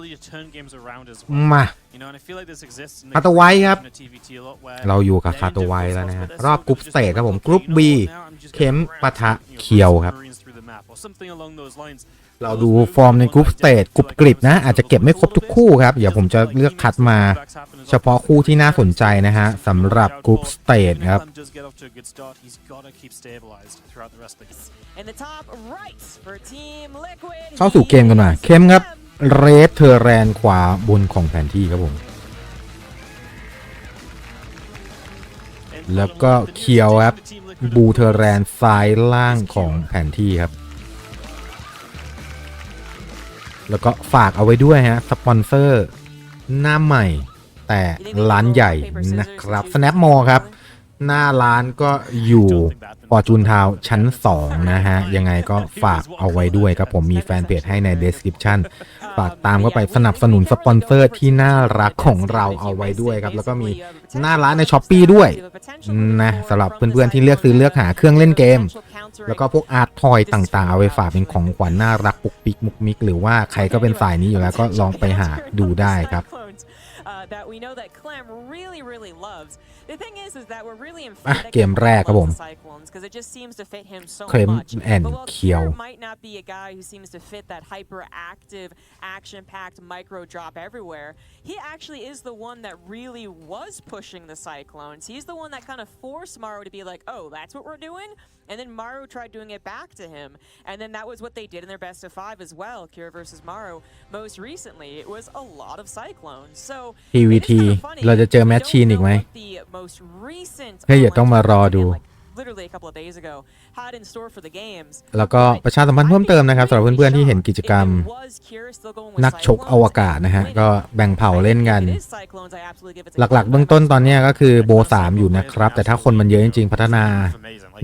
มาคาตไว้ครับ เราอยู่กับคาโตไว้แล้วนะับ รอบกรุ๊ปสเตจครับผมกรุ๊ปบีเข็มปะทะ เขียวครับ เราดูฟอร์มในกรุ๊ปสเตจกรุ๊ปกริบนะ อาจจะเก็บไม่ครบทุกคู่ครับ เดี๋ยวผมจะเลือกคัดมา เฉพาะคู่ที่น่าสนใจนะฮะ สำหรับกรุ๊ปสเตจครับ เข้าสู่เกมกันมาเข้เข้มครับเรสเทอร์แรนขวาบนของแผนที่ครับผมแล้วก็เคียวครับบูเทอร์แรนซ้ายล่างของแผนที่ครับ แล้วก็ฝากเอาไว้ด้วยฮะสปอนเซอร์หน้าใหม่แต่ร้านใหญ่นะครับ Snap m o r e ครับหน้าร้านก็อยู่ฟอร์จูนทาวชั้น 2 นะฮะ ยังไงก็ฝากเอาไว้ด้วยครับ ผมมีแฟนเพจให้ใน description ฝากตามก็ไปสนับสนุนสปอนเซอร์ที่น่ารักของเราเอาไว้ด้วยครับ แล้วก็มีหน้าร้านในช้อปปีด้วยนะสำหรับเพื่อนๆ ที่เลือกซื้อเลือกหาเครื่องเล่นเกม แล้วก็พวกอาร์ตทอยต่างๆเอาไว้ฝากเป็นของขวัญน่ารักปุกปิกมุกมิกหรือว่าใครก็เป็นสายนี้อยู่แล้วก็ลองไปหาดูได้ครับ that we know that Clem really, really loves. The thing is, that we're really in อ่ะเกมแรกครับผมเคลมแอนเคียว ah, might not be a guy who seems to fit that hyperactive, action-packed micro drop everywhere. He actually is the one that really was pushing the Cyclones. He's the one that kind of forced Maru to be like, oh, that's what we're doing? And then Maru tried doing it back to him. And then that was what they did in their best of five as well, Kira versus Maru. Most recently, it was a lot of Cyclones. So, TVT, เราจะเจอแมชชีนอีกไหม the ให้อย่าต้องมารอดู แล้วก็ประชาสัมพันธ์เพิ่มเติมนะครับสำหรับเพื่อนๆที่เห็นกิจกรรม นักชกอวกาศนะฮะก็แบ่งเผ่าเล่นกัน หลักๆ เบื้องต้นตอนนี้ก็คือโบ3อยู่นะครับ แต่ถ้าคนมันเยอะจริงๆพัฒนา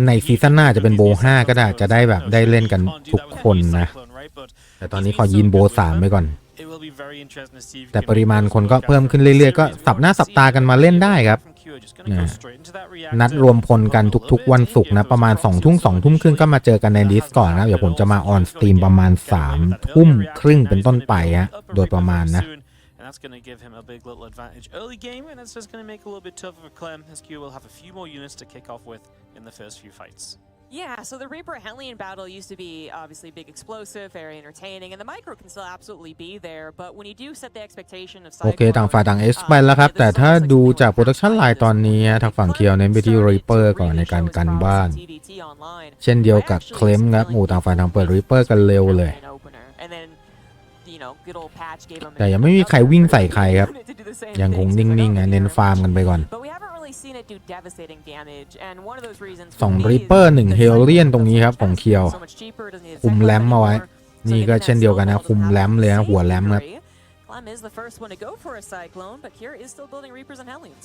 ในซีซั่นหน้าจะเป็นโบ 5 ก็ได้จะได้แบบได้เล่นกัน ทุกคนนะ แต่ตอนนี้ขอยินโบ 3ไปก่อน แต่ปริมาณคนก็เพิ่มขึ้นเรื่อยๆก็สับหน้าสับตากันมาเล่นได้ครับนัดรวมพลกันทุกๆ วันศุกร์นะ ประมาณ2องทุ่มสองทุ่มครึ่งก็มาเจอกันในดิสก่อนนะ เดี๋ยวผมจะมาออนสตรีมประมาณ3ามทุ่มครึ่งเป็นต้นไปฮะโดยประมาณนะ that's going to give him a big little advantage early game, and i t s just going to make a little bit tougher for Clem, as Q will have a few more units to kick off with in the first few fights. Yeah, so the Reaper Hellion battle used to be obviously big explosive, very entertaining, and the micro can still absolutely be there, but when you do set the expectation of โอเคต่างฝ่ายต่างเอสไปแล้วครับ แต่ถ้าดูจากโปรดักชันไลน์ตอนนี้ทางฝั่งเคียวเน้นไปที่รีเปอร์ก่อนในการกันบ้าน เช่นเดียวกับเคลมครับ หมู่ต่างฝ่ายต่างเปิดรีเปอร์กันเร็วเลย แต่ยังไม่มีใครวิ่งใส่ใครครับ ยังคงนิ่ง ๆ เน้นฟาร์มกันไปก่อนส่งริปเปอร์หนึ่งเฮลเลียนตรงนี้ครับของเคียวคุมแรมมาไว้ นี่ก็เช่นเดียวกันนะคุมแรมเลยนะหัวแรมครับ Clem is the first one to go for a Cyclone, but Kira is still building Reapers and Hellions.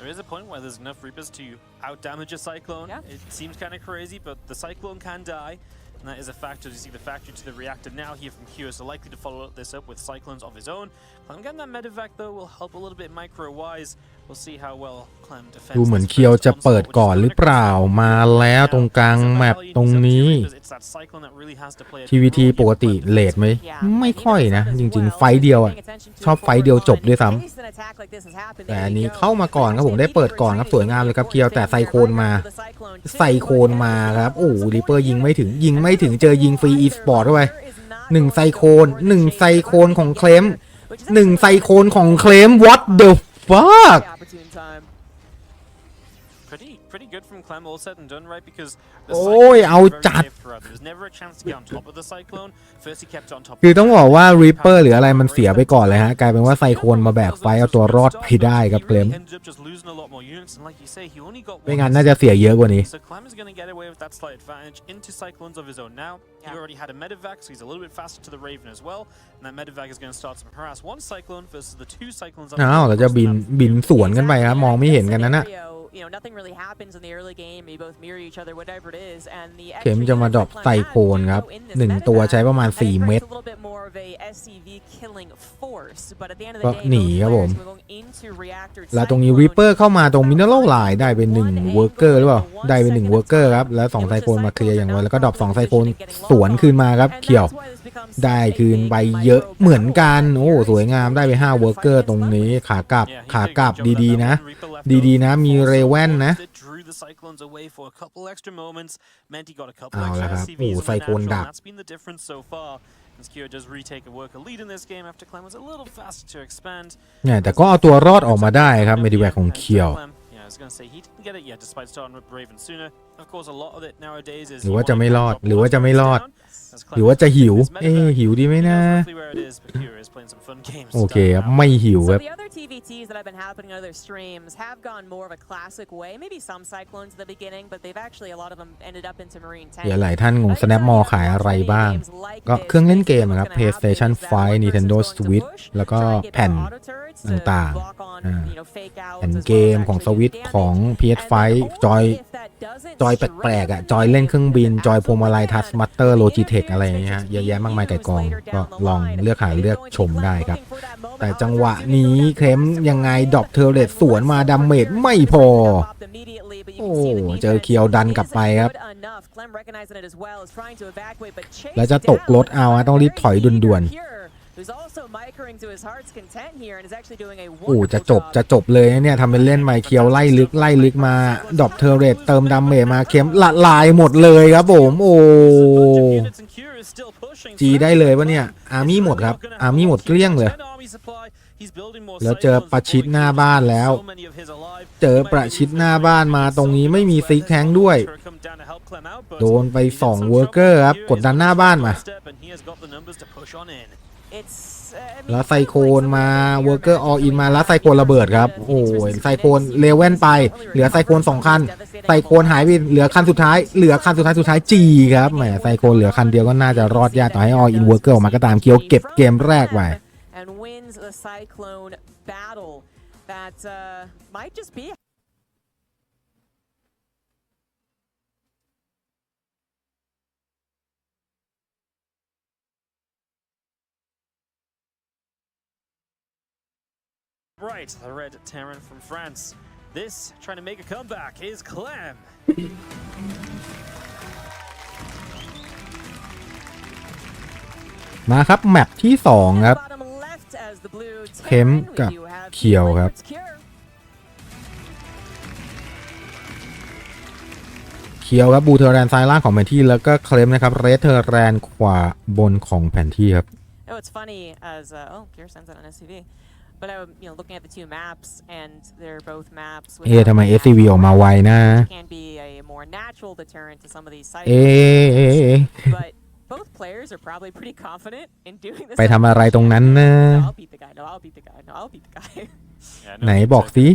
There is a point where there's enough Reapers to outdamage a Cyclone. Yeah. It seems kind of crazy, but the Cyclone can die, and that is a factor. You see the factor to the reactor now here from Kira, so likely to follow this up with Cyclones of his own. I'm getting that medevac though will help a little bit micro wise. We'll see how well Clem defends. ดูเหมือนเคียวจะเปิดก่อนหรือเปล่ามาแล้วตรงกลางแมปตรงนี้ TVT ปกติเลทไหมไม่ค่อยนะจริง ๆ ไฟเดียวอ่ะชอบไฟเดียวจบด้วยซ้ำแต่อันนี้เข้ามาก่อนครับผมได้เปิดก่อนครับสวยงามเลยครับ เคียว แต่ไซโคนมาไซโคนมาครับโอ้ลิเปอร์ยิงไม่ถึงยิงไม่ถึง เจอยิงฟรีอีสปอร์ตด้วยหนึ่งไซโคนหนึ่งไซโคนของเคลมหนึ่งไซโคนของเคลม what the fuck good from Clem all said and done, right? Because the Cyclone was v e t h e r e s never a chance to get on top of the Cyclone. First he kept on top คือต้องบอกว่า Reaper หรืออะไร มันเสียไปก่อนเลยฮะ กลายเป็นว่าไซโคนมาแบกไฟ เอาตัวรอดไปได้ครับเคลมไม่งั้นน่าจะเสียเยอะกว่านี้ So Clem is going to get away with that slight advantage into Cyclones of his own now. He already had a Medivac, so he's a little bit faster to the Raven as well. And that Medivac is going to start to harass one Cyclone versus the two Cyclones. อ้าวเราจะบิน บินสวนกันไปครับมองไม่เห็นกันนะ้นนะ r you know, nothing really happens in the early game. You both mirror each other, whatever it is. And the เข็มจะมาดรอปไตโคนครับหนึ่งตัวใช้ประมาณ 4 เม็ดก็หนีครับผม แล้วตรงนี้รปเปอร์เข้ามาตรงมินเนอรัลไลน์ได้เป็น1เวอร์เกอร์หรือเปล่าได้เป็น1เวอร์เกอร์ครับ แล้ว 2ไซโคนมาเคลียร์อย่างไรแล้วก็ดรอป2ไซโคนสวนคืนมาครับเขียวได้คืนไปเยอะเหมือนกันโอ้สวยงามได้ไป5เวอร์เกอร์ตรงนี้ขากลับขากลับดีๆ นะดี ๆ นะ มีเรเวนนะเอาละครับโอ้ไซโคลดับเนี่ยแต่ก็ เอาตัวรอดออกมาได้ครับเมดิแวกของเคียวหรือว่าจะไม่รอด หรือว่าจะไม่รอด หรือว่าจะหิว เอ๊หิวดีไหมนะ โอเคไม่หิวครับ TVTs that I've been happening on other streams have gone more of a classic way. Maybe some cyclones at the beginning, but they've actually a lot of them ended up into marine tanks. เดี๋ยวหลายท่านงง Snap m o r e ขายอะไรบ้าง ก็เครื่องเล่นเกมครับ PlayStation 5 Nintendo Switch แล้วก็แผ่นต่างๆแผ่นเกมของ Switch ของ PS5 joy จจอยแปลกๆอ่ะจอยเล่นเครื่องบิน จอยพวงมาลัยทัสมัตเตอร์โลจิเทคอะไรเงี้ยเยอะแยะมากมายไก่กองก็ลองเลือกหาเลือกชมได้ครับ แต่จังหวะนี้เคลมยังไงดรอปเทเลตสวนมาดัมเมจไม่พอ โอ้เจอเคียวดันกลับไปครับ แล้วจะตกรถเอาต้องรีบถอยด่วนโอ้จะจบ จะจบเลยเนี่ยทำเป็นเล่นไมเคียว ไล่ลึก ไล่ลึกมาดอบเทอร์เรตเติมดาเมจมาเข็มละลายหมดเลยครับ ผมโอ้จีได้เลยวะเนี่ย อาร์มี่หมดครับ อาร์มี่หมดเกลี้ยงเลย แล้วเจอประชิดหน้าบ้านแล้ว เจอประชิดหน้าบ้านมาตรงนี้ไม่มีซิกแทงด้วย โดนไปสองเวอร์เกอร์ครับ กดดันหน้าบ้านมาแล้วไซโคนมา เวอร์เกอร์ออลอินมาแล้วไซโคนระเบิดครับโอ้ยไซโคนเลเว่นไป เหลือไซโคนสองคันไซโคนหายไปเหลือคันสุดท้ายเหลือ คัน สุดท้ายสุดท้ายจีครับแหมไซโคนเหลือคันเดียวก็น่าจะ รอดยากต่อให้ออลอินเวอร์เกอร์ออกมาก็ตามเคียวเก็บเกมแรกไป้ Right, the red Terran from France. This, trying to make a comeback, is Clem. มาครับแมปที่สองครับ เข้มกับเขียวครับ เขียวครับบูเทอร์แรนซ้ายล่างของแผนที่แล้วก็เคลมนะครับเรสเทอร์แรนขวาบนของแผนที่ครับ Oh, it's funny as uh, oh, but I you know looking at the two maps and they're both maps เอ๊ะทำไม SCV ออกมาไวนะ can be a more natural deterrent to some of these sites เอ๊ะเอ๊ะเอ๊ะ but both players are probably pretty confident in doing this ไปทำอะไรตรงนั้นนะ No, I'll beat the guy no I'll beat the guy no I'll beat the guy ไหนบอกสิ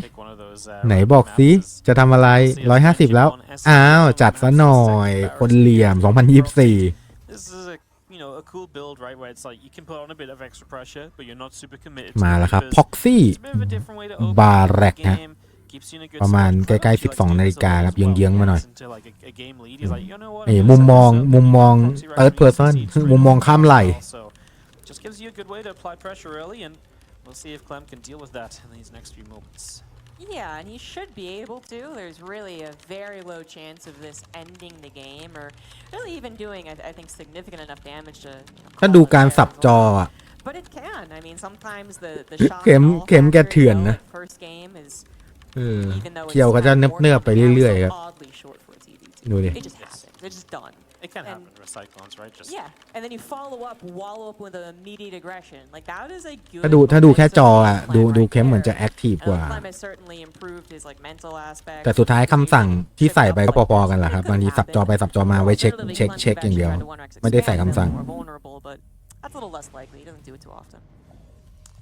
ไหนบอกสิจะทำอะไร150แล้วอ้าวจัดซะหน่อยคนเหลี่ยม2024 This is a cool build, right, where it's like you can put on a bit of extra pressure, but you're not super committed. มาแล้วครับ Poxy ซี่บาร์แรกฮะประมาณใกล้ๆ12นาฬิกาครับเยื้องๆ มาหน่อยเอ่มุมมอง มุมมอง third person มุมมองข้ามไหล Just gives you a good way to apply pressure early, and we'll see if Clem can deal with that in these next few moments. Yeah, and he should be able to. There's really a very low chance of this ending the game or really even doing, I, I think, significant enough damage to. ถ้าดูการสับจออ่ะ But it can. I mean, sometimes the the s h o c เข็มเข็มแกเถื่อนนะ first game is เออเขียวก็จะเนิบเนิบไปเรื่อยๆครับดูดิ It just happens. It's just done. It can happen with cyclones, right? Just Yeah, and then you follow up, wallow up with an immediate aggression. Like that is a good. ถ้าดู ถ้าดูแค่จออ่ะ ดู ดูเข้มเหมือนจะแอคทีฟกว่า แต่แต่สุสุดดท้าท้ายยคำคำสั่สั่งงที่ที่ใส่ใส่ไปไปก็ก็พพออๆๆกักันนแหแหละละคครัรับบบาบางงทีทีสัสับบจจออไปไปสัสับบจจออมามาไว้ไว้เช็เช็คคเช็เช็คคเช็เช็คคออย่าย่างงเดีเดียยววไม่ไม่ได้ได้ใส่ใส่คำคำสั่สั่งง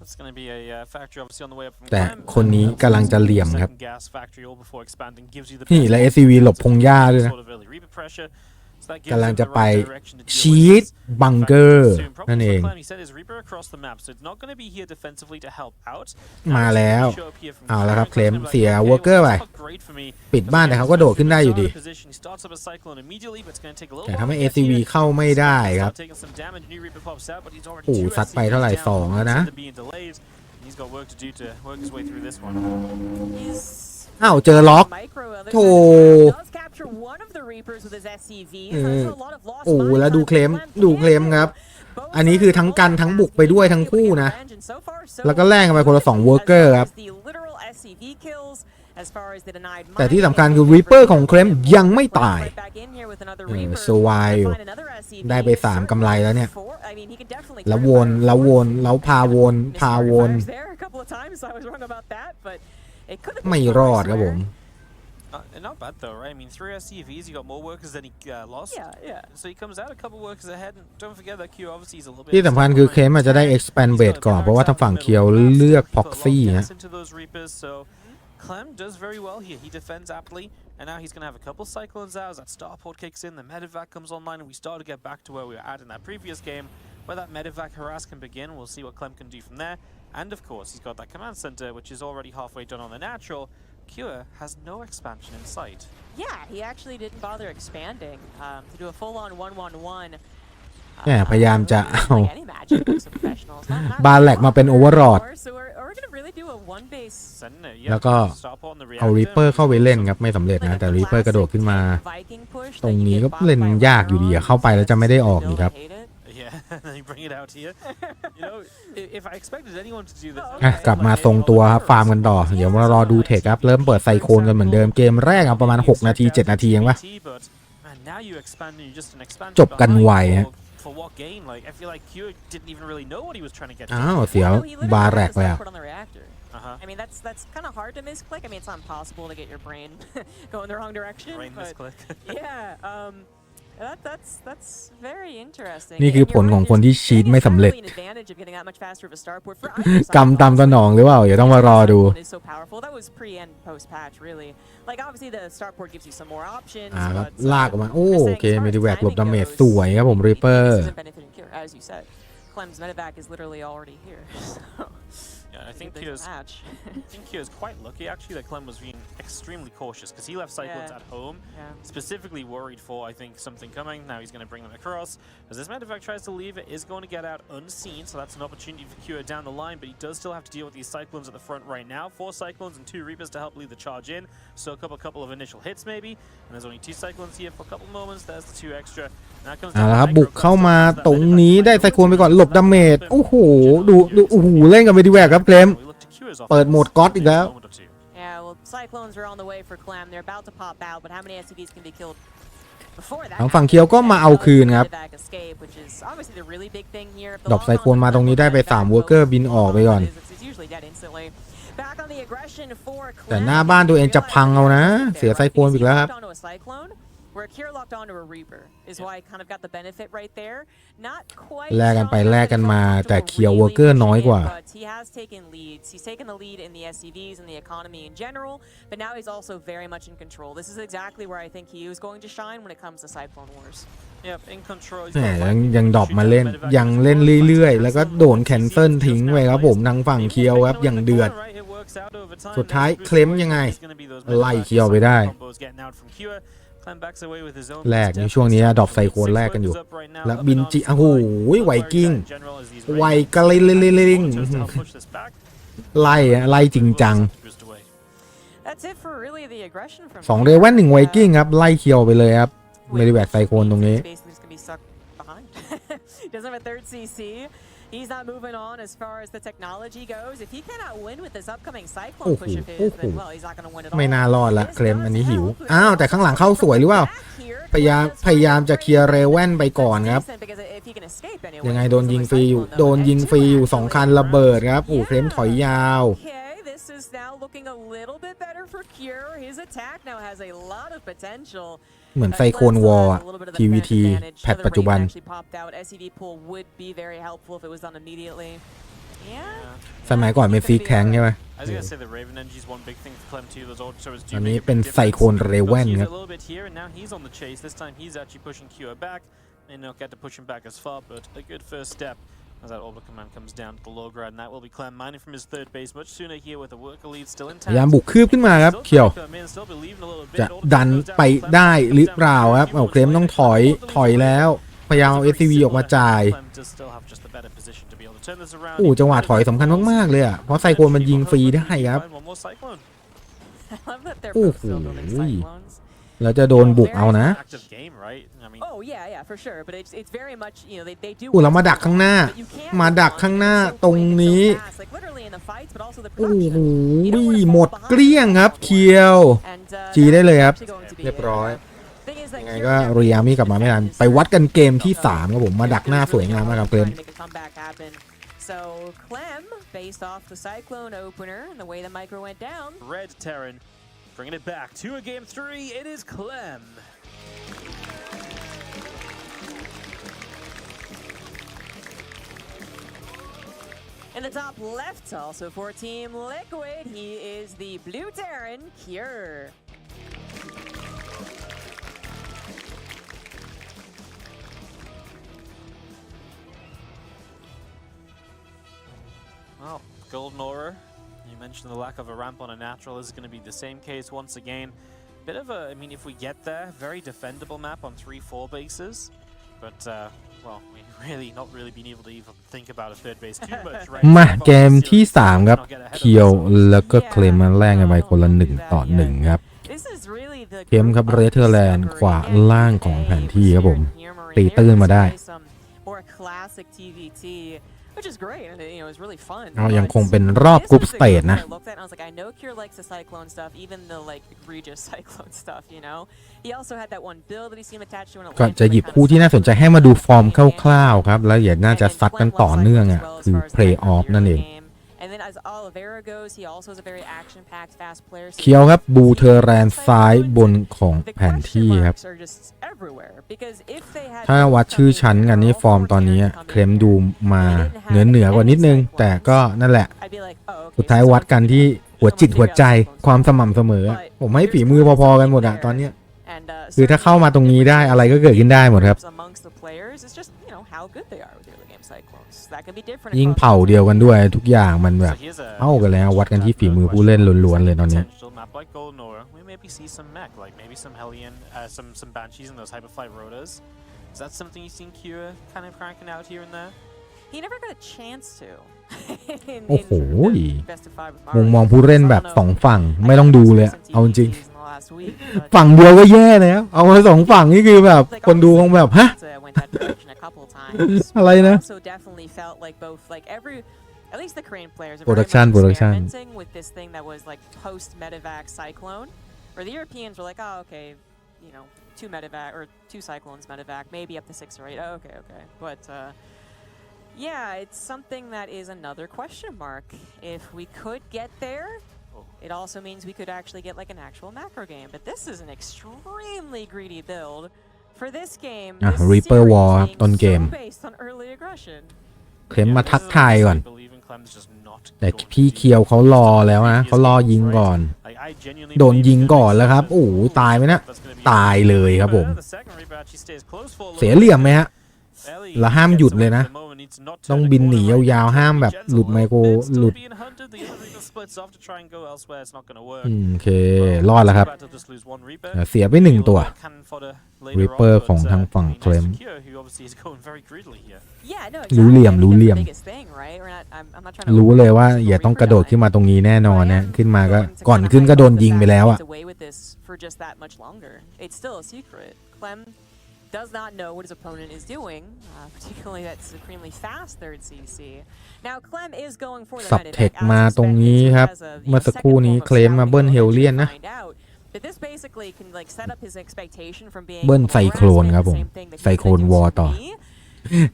it's going to be a uh, factory obviously on the way up from แต่ Clem. คนนี้กำลังจะเหลี่ยมครับ Second gas factory all before expanding gives you the นี่ best และ SCV หลบพงหญ้าด้วยนะ sort of early reaper pressure. กำลังจะไป ชีตบังเกอร์ นั่นเอง มาแล้วเอาแล้วครับ เคลมเสียวอร์เกอร์ไป ปิดบ้านแต่เขาก็โดดขึ้นได้อยู่ดีแต่ทำให้ ACV เข้าไม่ได้ครับโอ้สัดไปเท่าไหร่สองแล้วนะอ้าวเจอล็อกโถโอ้โหแล้วดูเคลมดูเคลมครับ อันนี้คือทั้งกันทั้งบุก ไปด้วยทั้งคู่นะ แล้วก็แลกกันไปคนละสองเวิร์กเกอร์ครับ แต่ที่สำคัญคือรีเปอร์ของเคลมยังไม่ตายสวายอยู่ได้ไปสามกำไรแล้วเนี่ย แล้ววนแล้ววนแล้วพาวน พาวน ไม่รอดครับผม Uh, not bad though, right? I mean, three SCVs, you got more workers than he uh, lost. Yeah, yeah. So he comes out a couple workers ahead, and don't forget that Q obviously is a little bit. ที่สำคัญคือเคมอาจจะได้ expand base ก่อนเพราะว่าทางฝั่งเคียวเลือก proxy ฮะ into those reapers, so Clem does very well here. He defends aptly, and now he's going to have a couple cyclones out as that starport kicks in, the medevac comes online, and we start to get back to where we were at in that previous game, where that medevac harass can begin. We'll see what Clem can do from there, and of course he's got that command center, which is already halfway done on the natural. Cure has no expansion in sight. Yeah, he actually didn't bother expanding um, to do a full-on one-one-one. แหมพยายามจะเอา บาแลกมาเป็นโอเวอร์โรดแล้วก็ เอารีเปอร์เข้าไปเล่นครับ ไม่สำเร็จนะ แต่รีเปอร์กระโดดขึ้นมา ตรงนี้ก็เล่นยากอยู่ดีเข้าไปแล้วจะไม่ได้ออกนี่ครับ and then bring it out to you. You know, i- if I expected anyone to do this, อ่ะกลับมาทรงตัวครับฟาร์มกันต่อเดี๋ยวมารอดูเทคครับเริ่มเปิดไซโคนกันเหมือนเดิมเกมแรกเอาประมาณ 6 นาที7นาทีเองวะจบกันไวฮะอ้าวเสียวบาแรกไปอ่ะอ่าฮะ I mean, that's that's kind of hard to misclick. I mean, it's not impossible to get your brain going the wrong direction. Brain but misclick. yeah, um, นี่คือผลของคนที่ชีตไม่สำเร็จ กรรมตามสนองหรือเปล่าอย่าต้องมารอดู ลากออกมา โอ้เคเมดิแวกหลบดาเมจสวยครับผมริเปอร์ Yeah, I think he was. Match. I think he was quite lucky actually that Clem was being extremely cautious because he left Cyclones yeah. at home, yeah. specifically worried for I think something coming. Now he's going to bring them across. As this Medivac tries to leave, it is going to get out unseen, so that's an opportunity for Cure down the line. But he does still have to deal with these Cyclones at the front right now. Four Cyclones and two Reapers to help lead the charge in, So a couple of initial hits maybe. And there's only two Cyclones here for a couple moments. There's the two extra. เอาละครับบุกเข้ามาตรงนี้ได้ไซควนไปก่อนหลบดาเมจโอ้โหดูดูโอ้โห เล่นกับเมดิแวกครับเคลมเปิดโหมดก๊อตอีกแล้วทางฝั่งเคียวก็มาเอาคืนครับดอกไซควนมาตรงนี้ได้ไป3ามวอร์เกอร์บินออกไปก่อน แต่หน้าบ้านตัวเองจะพังเอานะ เสียไซควนอีกแล้วครับ Where Akira locked onto a Reaper is why I kind of got the benefit right there. Not quite. แลกกันไปแลกกันมา แต่เคียวเวอร์เกอร์น้อยกว่า But he has taken leads. He's taken the lead in the SCVs and the economy in general. But now he's also very much in control. This is exactly where I think he is going to shine when it comes to Cyclone Wars. แหมยังยังดรอปมาเล่น ยังเล่นเรื่อย ๆ แล้วก็โดนแคนเซิลทิ้งไปครับผมทางฝั่งเคียวครับ อย่างเดือด สุดท้ายเคลมยังไง ไล่เคียวไปได้แรกในช่วงนี้ดอกไซโคนแรกกันอยู่ แล้วบินจิโอ้โหไวกิ้ง ไวกระลิลิลิลงไล่ไล่จริงจัง สองเรเวนหนึ่งไวกิ้งครับ ไล่เคียวไปเลยครับเมริแบกไซโคนตรงนี้ He's not moving on as far as the technology goes. If he cannot win with this upcoming cyclone push of his, then well, he's not going to win at all. ไม่น่ารอดละ เคลมอันนี้หิว อ้าว แต่ข้างหลังเข้าสวยหรือเปล่า พยายามพยายามจะเคลียร์เรเว่นไปก่อนครับ ยังไงโดนยิงฟรีอยู่ โดนยิงฟรีอยู่สองคันระเบิดครับ โอ้เคลมถอยยาว is now looking a little bit better for Cure. His attack now has a lot of potential. เหมือนไซโคนวอลทีวีทีแพดปัจจุบัน สมัยก่อนเป็นฟีแคงใช่ไหมอันนี้เป็นไซโคนเรเวนครับ As that orbital command comes down to the low ground, that will be Clan mining from his third base much sooner here with a worker lead still intact. พยายามบุกคืบขึ้นมาครับเขียว จะดันไปได้หรือเปล่าครับเอาเคลมต้องถอย ถอยแล้ว พยายามเอาเอสซีวีออกมาจ่ายโอ้จังหวะถอยสำคัญมาก ๆ เลยอ่ะ เพราะไซโคลนมันยิงฟรีได้ครับโอ้โหแล้วจะโดนบุกเอานะอู้เรามาดักข้างหน้า มาดักข้างหน้าตรงนี้อู้หูหมดเกลี้ยงครับเคียว จีได้เลยครับ เรียบร้อย ยังไงก็เรียมี่กลับมาไม่นาน ไปวัดกันเกมที่3ครับผม มาดักหน้าสวยงามมากครับเพื So Clem, based off the Cyclone opener and the way the micro went down. Red Terran Bringing it back to a game three, it is Clem. In the top left, also for Team Liquid, he is the Blue Terran, Cure. Well, Golden Aura You mentioned the lack of a ramp on a natural. This is going to be the same case once again. Bit of a, I mean, if we get there, very defendable map on 3-4 bases. But, uh, well, we really not really been able to even think about a third base too much, right? มาเกมที่ 3 ครับเคียวแล้วก็ เคลมมาแรงกันไปคนละ1ต่อ1ครับ เกมครับเรเธอร์แลนด์ขวาล่างของแผนที่ครับผมตีตื้นมาได้เรายังคงเป็นรอบกรุ๊ปสเตจนะก็จะหยิบคู่ที่น่าสนใจให้มาดูฟอร์มคร่าวๆครับแล้วเดี๋ยวน่าจะซัดกันต่อเนื่องอ่ะคือเพลย์ออฟนั่นเองเคียวครับบูเทอร์แรนซ้ายบนของแผนที่ครับ ถ้าวัดชื่อชั้นกันนี่ฟอร์มตอนนี้ เคลมดูมาเหนือเหนือกว่านิดนึง แต่ก็นั่นแหละ สุดท้ายวัดกันที่หัวจิตหัวใจ ความสม่ำเสมอผมให้ฝีมือพอ ๆ กันหมดอะตอนนี้คือถ้าเข้ามาตรงนี้ได้อะไรก็เกิดขึ้นได้หมดครับยิ่งเผ่าเดียวกันด้วยทุกอย่างมันแบบเอ้ากันแล้ววัดกันที่ฝีมือผู้เล่นล้วนๆเลยตอนนี้โอ้โหมุมมองผู้เล่นแบบสองฝั่งไม่ต้องดูเลย เอาจริง ฝั่งเดียวก็แย่แล้วเอาสองฝั่งนี่คือแบบคนดูคงแบบ ฮะ times. definitely felt like both like every at least the Korean players are very Production, experimenting with this thing that was like post medevac cyclone, where the Europeans were like, oh okay, you know, two medevac or two cyclones medevac, maybe up to six or eight. Oh, okay, okay, but. Uh, yeah, it's something that is another question mark. If we could get there, it also means we could actually get like an actual macro game. But this is an extremely greedy build รีเ Reaper War รต้นเกม เคลมมาทักทายก่อน แต่พี่เคียวเขารอแล้วนะเขารอยิงก่อน โดนยิงก่อนแล้วครับ โอ้ตายไหมนะตายเลยครับผม เสียเหลี่ยมไหมฮะแล้วห้ามหยุดเลยนะต้องบินหนียาวๆห้ามแบบหลุดไมโครหลุด โอเครอดแล้วครับ เสียไปหนึ่งตัวริปเปอร์ของทางฝั่งเคลม รู้เหลี่ยมรู้เหลี่ยม รู้เลยว่าอย่าต้องกระโดดขึ้นมาตรงนี้แน่นอนนะ ขึ้นมาก็ก่อนขึ้นก็โดนยิงไปแล้วอ่ะ does not know what his opponent is doing, uh, particularly that supremely fast third CC. Now Clem is going for the medic. สับเทคมาตรงนี้ครับ เมื่อสักครู่นี้เคลมมาเบิ้ลเฮลเลียนนะเบิ้ลไซโครนครับผมไซโครนวอร์ต่อ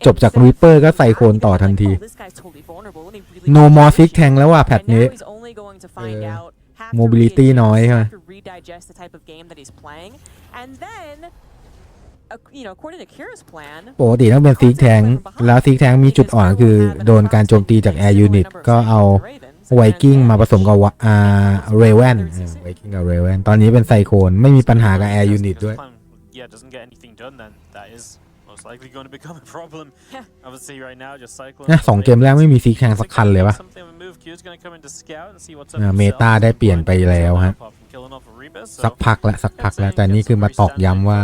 จบจากวิปเปอร์ ก็ใส่โคนต่อทันทีโนมอซิกแทงแล้วว่ะแพทนี้โมบิลิตี้น้อยใช่ไหมปกติต้องเป็นซีกแทง แล้วซีกแทงมีจุดอ่อนคือ โดนการโจมตีจากแอร์ยูนิตก็เอาไวกิ้งมาผสมกับอาเรเวนไวกิ้งกับเรเวนตอนนี้เป็นไซโคนไม่มีปัญหากับแอร์ยูนิตด้วย สองเกมแรกไม่มีซีแข่งสักคันเลยวะเมตาได้เปลี่ยนไปแล้วฮะ สักพักละสักพักละแต่นี่คือมาตอกย้ำว่า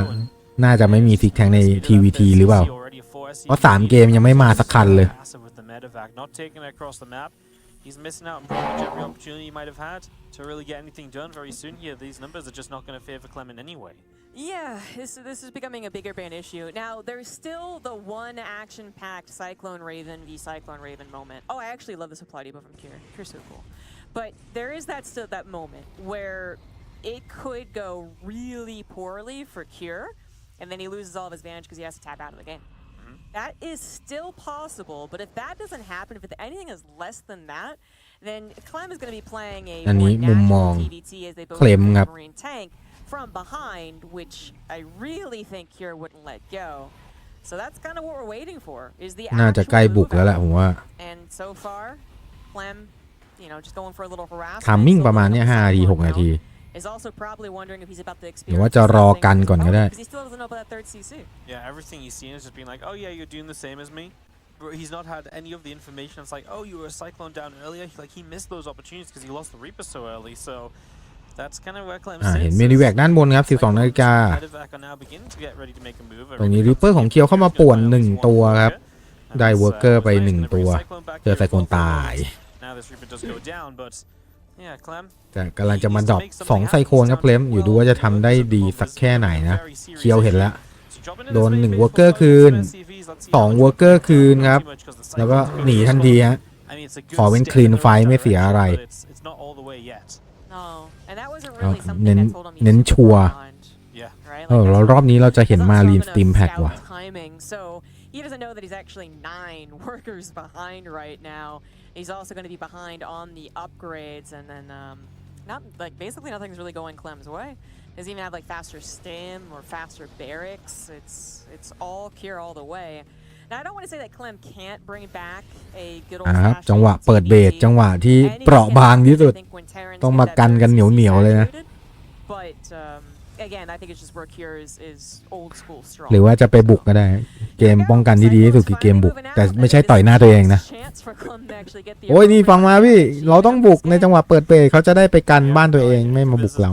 น่าจะไม่มีซิกแทงในทีวีทีหรือเปล่า เพราะสามเกมยังไม่มาสักคันเลย He's missing out on pretty much every opportunity might have had to really get anything done very soon Yeah, this, this is becoming a bigger band issue. Now, there's still the one action-packed Cyclone Raven v Cyclone Raven moment. Oh, I actually love this applaud from Cure. Cure's so cool. But there is that still that moment where it could go really poorly for Cure, and then he loses all of his advantage because he has to tap out of the game. Mm-hmm. That is still possible, but if that doesn't happen, if anything is less than that, then Clem is going to be playing a more natural TVT as they both a Marine tank from behind, which I really think Cure wouldn't let go. So that's kind of what we're waiting for, is the น่าจะใกล้บุกแล้วแหละผมว่า And so far, Clem, you know, just going for a little harassment. five, six, 6นาท is also probably wondering if he's about to หรือว่า experience จะรอกันก่อนก็ได้ because he still doesn't know about that third CC. Yeah, everything he's seen is just being like, oh yeah, you're doing the same as me. But he's not had any of the information. It's like, oh, you were a Cyclone down earlier. He, like, he missed those opportunities because he lost the Reaper so early. So that's kind of where Clem อ่า sits. เห็นเมนิแวกด้านบนครับ12นาฬิกา Medevac are now beginning to get ready to make a move. ตรงนี้ Reaper ของเคียวเข้ามาป่วนหนึ่งตัวครับ ได้ Worker ไปหนึ่งตัวเจอไซโคลนตาย Now this Reaper does go down, but กำลังจะมาดรอปสองไซโคนครับเพลมอยู่ดูว่าจะทำได้ดีสักแค่ไหนนะ เคียวเห็นแล้ว โดน1นึ่งวอร์เกอร์คืน 2 วอร์เกอร์คืนครับ แล้วก็หนีทันทีฮะขอเป็นคลีนไฟไม่เสียอะไร เน้นเน้นชัวเออแล้วรอบนี้เราจะเห็นมาลีนสตีมแพ็กว่ะ He doesn't know that he's actually nine workers behind right now. He's also going to be behind on the upgrades, and then um, not like basically nothing's really going Clem's way. does even have like faster stim or faster barracks. It's it's all cure all the way. Now I don't want to say that Clem can't bring back a good old นะครับจังหวะเปิดเบสจังหวะที่เปราะบางที่สุด but again I think it's just w r r e is is old school strong หรือว่าจะไปบุกก็ได้ เกมป้องกันที่ดีที่สุดคือเกมบุก แต่ไม่ใช่ต่อยหน้าตัวเองนะ โอ้ย นี่ฟังมาพี่ เราต้องบุกในจังหวะเปิดเปรเขาจะได้ไปกันบ้านตัวเองไม่มาบุกเรา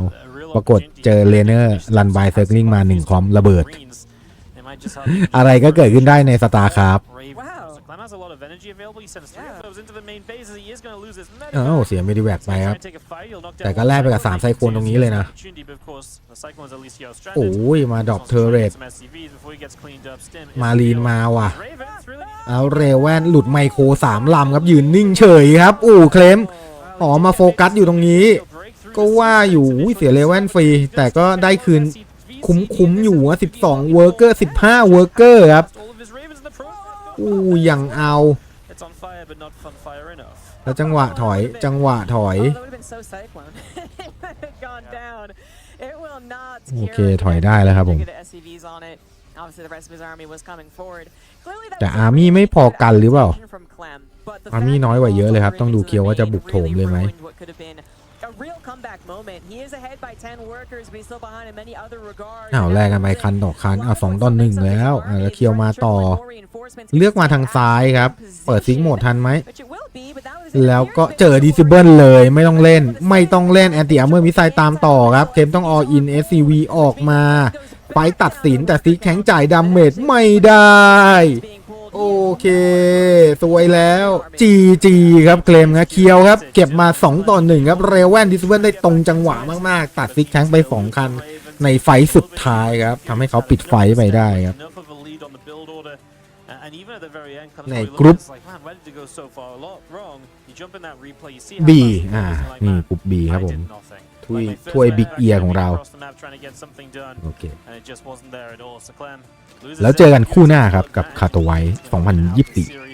ปรากฏเจอเลเนอร์รันบายเซอร์กิงมาหนึ่งคอมระเบิด อะไรก็เกิดขึ้นได้ในสตาร์ครับ has a lot of energy available. He sends three of those into the main phase he is going to lose his medic. อ้เสียเมดิแวกไปครับ แต่ก็แลกไปกับ3ไซโคนตรงนี้เลยนะ โอ้ยมาดรอปเทอร์เรตมาลีนมาว่ะ เอา เรแวนหลุด ไมโครสามลำครับยืนนิ่งเฉยครับ อู่เคลม อ๋อมาโฟกัส อยู่ตรงนี้ ก็ว่าอยู่ เสียเรเวนฟรี แต่ก็ได้คืนคุ้มๆอยู่อ่ะ12เวอร์เกอร์ 15 เวอร์เกอร์ครับอู้ยังเอา แล้วจังหวะถอย จังหวะถอย โอเคถอยได้แล้วครับผม แต่อาร์มี่ไม่พอกันหรือเปล่า อาร์มี่น้อยกว่าเยอะเลยครับ ต้องดูเคียวว่าจะบุกโถมเลยไหม real comeback moment. He is ahead by 10 workers, but he's still behind in many other regards. อ้าวแลกกันไปคันต่อคันอ่ะสองต้นหนึ่งแล้วอ่ะแล้วเคียวมาต่อ เลือกมาทางซ้ายครับ เปิดซิงโหมดทันไหม แล้วก็เจอดิซิเบิลเลย ไม่ต้องเล่นไม่ต้องเล่น แอนติอาร์เมอร์มิไซตามต่อครับเกมต้องออลอิน SCV ออกมา ไปตัดสินแต่ซิกแข็งจ่ายดาเมจไม่ได้โอเคสวยแล้วจีจีครับเคลมนะเคียวครับ เก็บมา 2 ต่อ 1 ครับเรเวนดิสเวนได้ตรงจังหวะมาก ๆ ตัดซิกแทงไป 2 คันในไฟสุดท้ายครับทำให้เขาปิดไฟไปได้ครับ ในกรุ๊ปบีอ่านี่กรุ๊ปบีครับผมถ้วยถ้วยบิ๊กเอียของเราโอเคแล้วเจอกันคู่หน้าครับ กับคาโตไว้2024